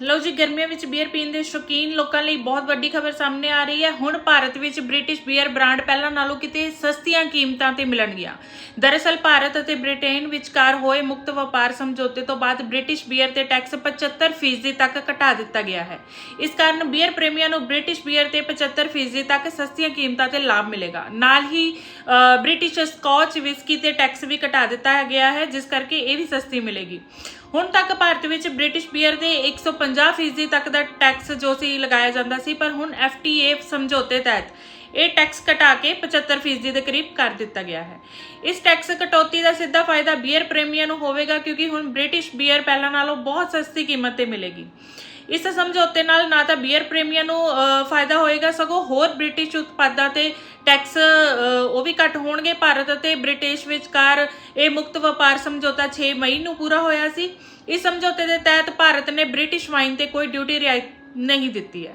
ਲਓ ਜੀ, ਗਰਮੀਆਂ ਵਿੱਚ ਬੀਅਰ ਪੀਣ ਦੇ ਸ਼ੌਕੀਨ ਲੋਕਾਂ ਲਈ ਬਹੁਤ ਵੱਡੀ ਖਬਰ ਸਾਹਮਣੇ ਆ ਰਹੀ ਹੈ। ਹੁਣ ਭਾਰਤ ਵਿੱਚ ਬ੍ਰਿਟਿਸ਼ ਬੀਅਰ ਬ੍ਰਾਂਡ ਪਹਿਲਾਂ ਨਾਲੋਂ ਕਿਤੇ ਸਸਤੀਆਂ ਕੀਮਤਾਂ ਤੇ ਮਿਲਣਗੀਆਂ। ਦਰਅਸਲ ਭਾਰਤ ਅਤੇ ਬ੍ਰਿਟੇਨ ਵਿਚਕਾਰ ਹੋਏ ਮੁਕਤ ਵਪਾਰ ਸਮਝੌਤੇ ਤੋਂ ਬਾਅਦ ਬ੍ਰਿਟਿਸ਼ ਬੀਅਰ ਤੇ ਟੈਕਸ 75% ਤੱਕ ਘਟਾ ਦਿੱਤਾ ਗਿਆ ਹੈ। ਇਸ ਕਾਰਨ ਬੀਅਰ ਪ੍ਰੇਮੀਆਂ ਨੂੰ ਬ੍ਰਿਟਿਸ਼ ਬੀਅਰ ਤੇ 75% ਤੱਕ ਸਸਤੀਆਂ ਕੀਮਤਾਂ ਤੇ ਲਾਭ ਮਿਲੇਗਾ। ਨਾਲ ਹੀ ਬ੍ਰਿਟਿਸ਼ ਸਕਾਚ ਵਿਸਕੀ ਤੇ ਟੈਕਸ ਵੀ ਘਟਾ ਦਿੱਤਾ ਗਿਆ ਹੈ, ਜਿਸ ਕਰਕੇ ਇਹ ਵੀ ਸਸਤੀ ਮਿਲੇਗੀ। ਹੁਣ ਤੱਕ ਭਾਰਤ ਵਿੱਚ ਬ੍ਰਿਟਿਸ਼ ਬੀਅਰ ਦੇ 150% ਤੱਕ ਦਾ ਟੈਕਸ ਜੋ ਸੀ ਲਗਾਇਆ ਜਾਂਦਾ ਸੀ, ਪਰ ਹੁਣ FTA ਸਮਝੌਤੇ ਤਹਿਤ ਇਹ ਟੈਕਸ ਘਟਾ ਕੇ 75% ਦੇ ਕਰੀਬ ਕਰ ਦਿੱਤਾ ਗਿਆ ਹੈ। ਇਸ ਟੈਕਸ ਕਟੌਤੀ ਦਾ ਸਿੱਧਾ ਫਾਇਦਾ ਬੀਅਰ ਪ੍ਰੇਮੀਆਂ ਨੂੰ ਹੋਵੇਗਾ, ਕਿਉਂਕਿ ਹੁਣ ਬ੍ਰਿਟਿਸ਼ ਬੀਅਰ ਪਹਿਲਾਂ ਨਾਲੋਂ ਬਹੁਤ ਸਸਤੀ ਕੀਮਤ ਤੇ ਮਿਲੇਗੀ। ਇਸ ਸਮਝੌਤੇ ਨਾਲ ਨਾ ਤਾਂ ਬੀਅਰ ਪ੍ਰੇਮੀਆਂ ਨੂੰ ਫਾਇਦਾ ਹੋਏਗਾ, ਸਗੋਂ ਹੋਰ ਬ੍ਰਿਟਿਸ਼ ਉਤਪਾਦਾਂ ਤੇ ਟੈਕਸ ਉਹ ਵੀ ਘੱਟ ਹੋਣਗੇ। ਭਾਰਤ ਅਤੇ ਬ੍ਰਿਟਿਸ਼ ਵਿਚਕਾਰ ਇਹ ਮੁਕਤ ਵਪਾਰ ਸਮਝੌਤਾ 6 ਮਈ ਨੂੰ ਪੂਰਾ ਹੋਇਆ ਸੀ। ਇਸ ਸਮਝੌਤੇ ਦੇ ਤਹਿਤ ਭਾਰਤ ਨੇ ਬ੍ਰਿਟਿਸ਼ ਵਾਈਨ ਤੇ ਕੋਈ ਡਿਊਟੀ ਰਿਆਇਤ ਨਹੀਂ ਦਿੱਤੀ ਹੈ।